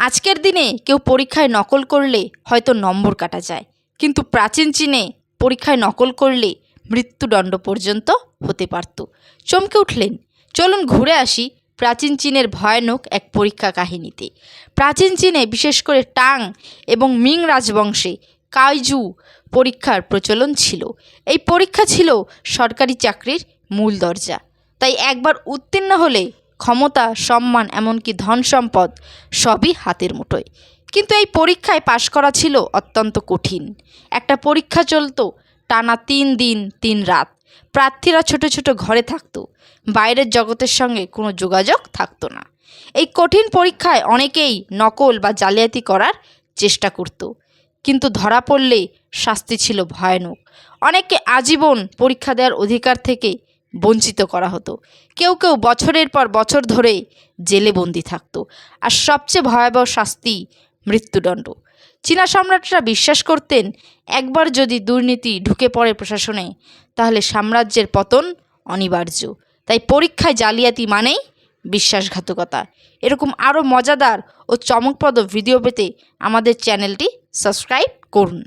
আজকের দিনে কেউ পরীক্ষায় নকল করলে হয়তো নম্বর কাটা যায়, কিন্তু প্রাচীন চীনে পরীক্ষায় নকল করলে মৃত্যুদণ্ড পর্যন্ত হতে পারত। চমকে উঠলেন, চলুন ঘুরে আসি প্রাচীন চীনের ভয়ানক এক পরীক্ষা কাহিনীতে। প্রাচীন চীনে বিশেষ করে টাং এবং মিং রাজবংশে কাইজু পরীক্ষার প্রচলন ছিল। এই পরীক্ষা ছিল সরকারি চাকরির মূল দরজা। তাই একবার উত্তীর্ণ হলে ক্ষমতা, সম্মান, এমনকি ধন সম্পদ সবই হাতের মুঠোয়। কিন্তু এই পরীক্ষায় পাশ করা ছিল অত্যন্ত কঠিন। একটা পরীক্ষা চলতো টানা তিন দিন, তিন রাত। প্রার্থীরা ছোট ছোট ঘরে থাকতো। বাইরের জগতের সঙ্গে কোনো যোগাযোগ থাকতো না। এই কঠিন পরীক্ষায় অনেকেই নকল বা জালিয়াতি করার চেষ্টা করত। কিন্তু ধরা পড়লে শাস্তি ছিল ভয়ানক। অনেকে আজীবন পরীক্ষা দেওয়ার অধিকার থেকে বঞ্চিত করা হতো। কেউ কেউ বছরের পর বছর ধরে জেলে বন্দি থাকত। আর সবচেয়ে ভয়াবহ শাস্তি মৃত্যুদণ্ড। চীনা সম্রাটরা বিশ্বাস করতেন, একবার যদি দুর্নীতি ঢুকে পড়ে প্রশাসনে, তাহলে সাম্রাজ্যের পতন অনিবার্য। তাই পরীক্ষায় জালিয়াতি মানেই বিশ্বাসঘাতকতা। এরকম আরও মজাদার ও চমকপ্রদ ভিডিও পেতে আমাদের চ্যানেলটি সাবস্ক্রাইব করুন।